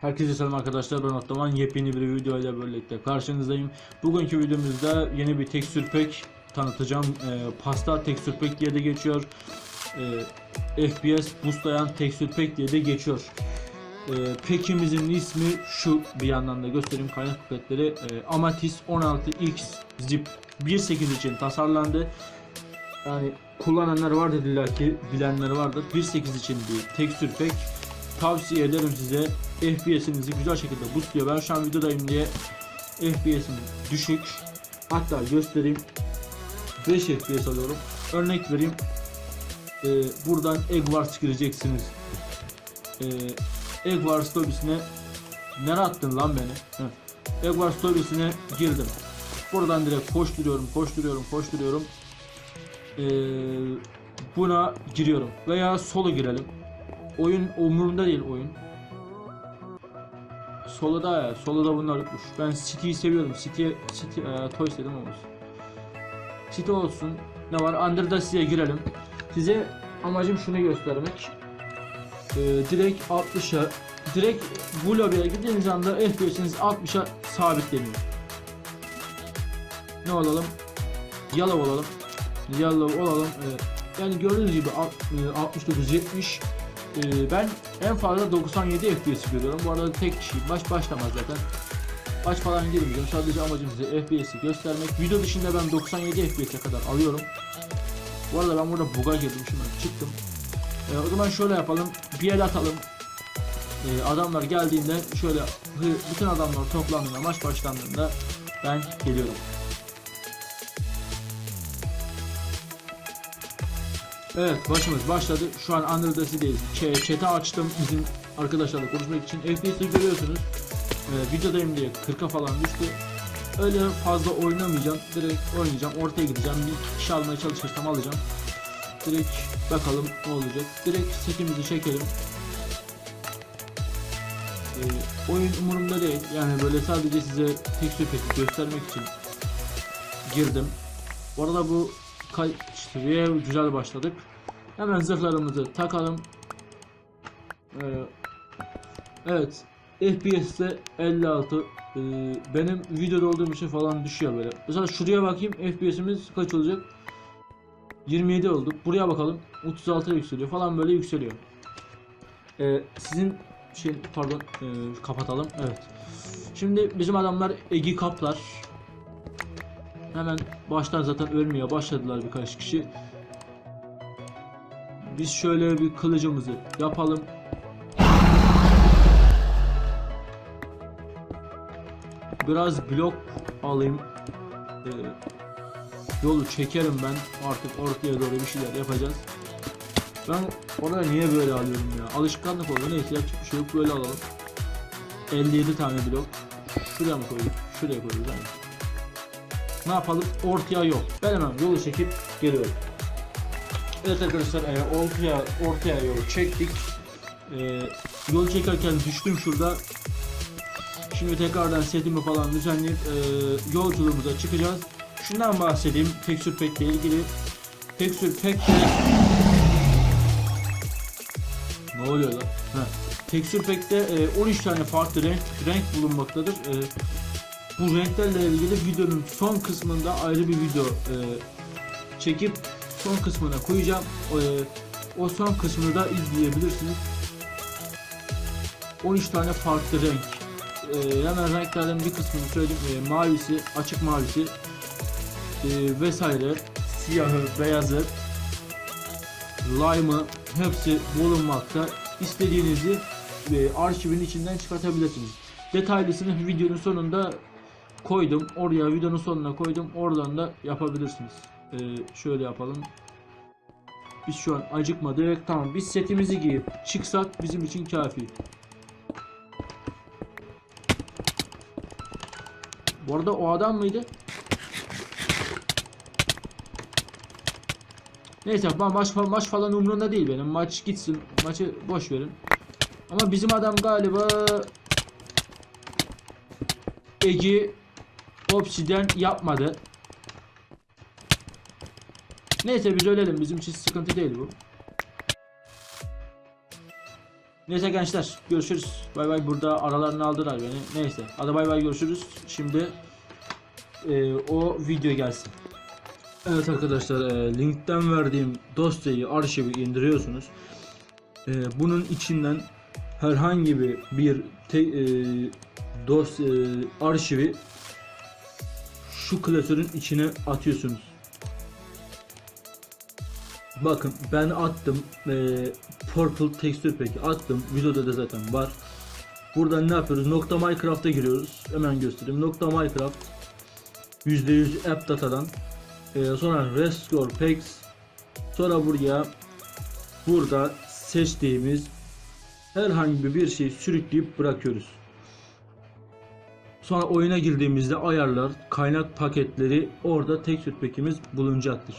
Herkese selam arkadaşlar ben Atlaman yepyeni bir video ile birlikte karşınızdayım. Bugünkü videomuzda yeni bir tekstür pack tanıtacağım. Ee, pasta tekstür pack diye de geçiyor. Ee, FPS boostlayan tekstür pack diye de geçiyor. Ee, pack'imizin ismi şu bir yandan da göstereyim kaynak paketleri. Ee, Amatis 16X Zip 1.8 için tasarlandı. Yani kullananlar vardır illa ki bilenler vardır. 1.8 için bir tekstür pack tavsiye ederim size. FPS'inizi güzel şekilde boostluyor. Ben şu an videodayım diye FPS'im düşük. Hatta göstereyim. 5 FPS alıyorum. Örnek vereyim. Ee, buradan Egg Wars gireceksiniz. Ee, Egg Wars lobisine Nereye attın lan beni? Heh. Egg Wars lobisine girdim. Buradan direkt koşturuyorum, koşturuyorum, koşturuyorum. Ee, buna giriyorum. Veya solo girelim. Oyun umurumda değil oyun. Solo'da ya, Solo'da bunlar yokmuş. Ben City'yi seviyorum. City, City, e, Toy dedim ama olsun. City olsun. Ne var? Under the Sea'ye girelim. Size amacım şunu göstermek. Ee, direkt 60'a direkt bu lobiye gittiğiniz anda FPS'iniz 60'a sabitleniyor. Ne olalım? Yellow olalım. Yellow olalım. Ee, yani gördüğünüz gibi alt- e, 69-70 ee, ben en fazla 97 FPS görüyorum. Bu arada tek kişi baş başlamaz zaten. Baş falan girmeyeceğim. Sadece amacım size FPS'i göstermek. Video dışında ben 97 FPS'e kadar alıyorum. Bu arada ben burada buga girdim şimdi çıktım. Ee, o zaman şöyle yapalım. Bir el atalım. Ee, adamlar geldiğinde şöyle bütün adamlar toplandığında maç başlandığında ben geliyorum. Evet başımız başladı. Şu an Underda'sidayız. Ç- Chat'i açtım bizim arkadaşlarla konuşmak için. FPS'i görüyorsunuz. Ee, videodayım diye 40'a falan düştü. Öyle fazla oynamayacağım. Direkt oynayacağım. Ortaya gideceğim. Bir kişi almaya çalışırsam alacağım. Direkt bakalım ne olacak. Direkt setimizi çekelim. Ee, oyun umurumda değil. Yani böyle sadece size tekstür peki göstermek için girdim. Bu arada bu seviyeye güzel başladık. Hemen zırhlarımızı takalım. Ee, evet. FPS'te 56. Ee, benim videoda olduğum için falan düşüyor böyle. Mesela şuraya bakayım FPS'imiz kaç olacak? 27 olduk. Buraya bakalım. 36'ya yükseliyor falan böyle yükseliyor. Ee, sizin şey pardon ee, kapatalım. Evet. Şimdi bizim adamlar Egi kaplar. Hemen baştan zaten ölmeye başladılar birkaç kişi. Biz şöyle bir kılıcımızı yapalım. Biraz blok alayım. Ee, yolu çekerim ben. Artık ortaya doğru bir şeyler yapacağız. Ben oraya niye böyle alıyorum ya? Alışkanlık oldu. Neyse yapacak bir şey yok. Böyle alalım. 57 tane blok. Şuraya mı koyduk? Şuraya koyuyoruz. Aynen. Ne yapalım? Ortaya yol. Ben hemen yolu çekip geliyorum. Evet arkadaşlar ortaya ortaya yolu çektik. E, yol çekerken düştüm şurada. Şimdi tekrardan setimi falan düzenleyip e, yolculuğumuza çıkacağız. Şundan bahsedeyim Texture Pack ile ilgili. Texture Pack'te ne oluyor lan? Ha. Texture Pack'te e, 13 tane farklı renk renk bulunmaktadır. E, bu renklerle ilgili videonun son kısmında ayrı bir video e, çekip son kısmına koyacağım. E, o son kısmını da izleyebilirsiniz. 13 tane farklı renk. E, hemen renklerden bir kısmını söyleyeyim. E, mavisi, açık mavisi e, vesaire. Siyahı, beyazı, lime'ı hepsi bulunmakta. İstediğinizi e, arşivin içinden çıkartabilirsiniz. Detaylısını videonun sonunda koydum. Oraya videonun sonuna koydum. Oradan da yapabilirsiniz. Ee, şöyle yapalım. Biz şu an acıkmadık. Tamam biz setimizi giyip çıksak bizim için kafi. Bu arada o adam mıydı? Neyse ma- maç, maç falan umurumda değil benim. Maç gitsin. Maçı boş verin. Ama bizim adam galiba Egi Obsidian yapmadı. Neyse biz ölelim. Bizim için sıkıntı değil bu. Neyse gençler görüşürüz. Bay bay burada aralarını aldılar beni. Neyse hadi bay bay görüşürüz. Şimdi e, o video gelsin. Evet arkadaşlar e, linkten verdiğim dosyayı arşivi indiriyorsunuz. E, bunun içinden herhangi bir bir te, e, dosya arşivi şu klasörün içine atıyorsunuz. Bakın ben attım Purple Texture Pack'i attım videoda da zaten var. Buradan ne yapıyoruz? Nokta Minecraft'a giriyoruz. Hemen göstereyim. Nokta Minecraft %100 app datadan ee, sonra Restore Packs sonra buraya burada seçtiğimiz herhangi bir şeyi sürükleyip bırakıyoruz. Sonra oyuna girdiğimizde ayarlar, kaynak paketleri orada texture pack'imiz bulunacaktır.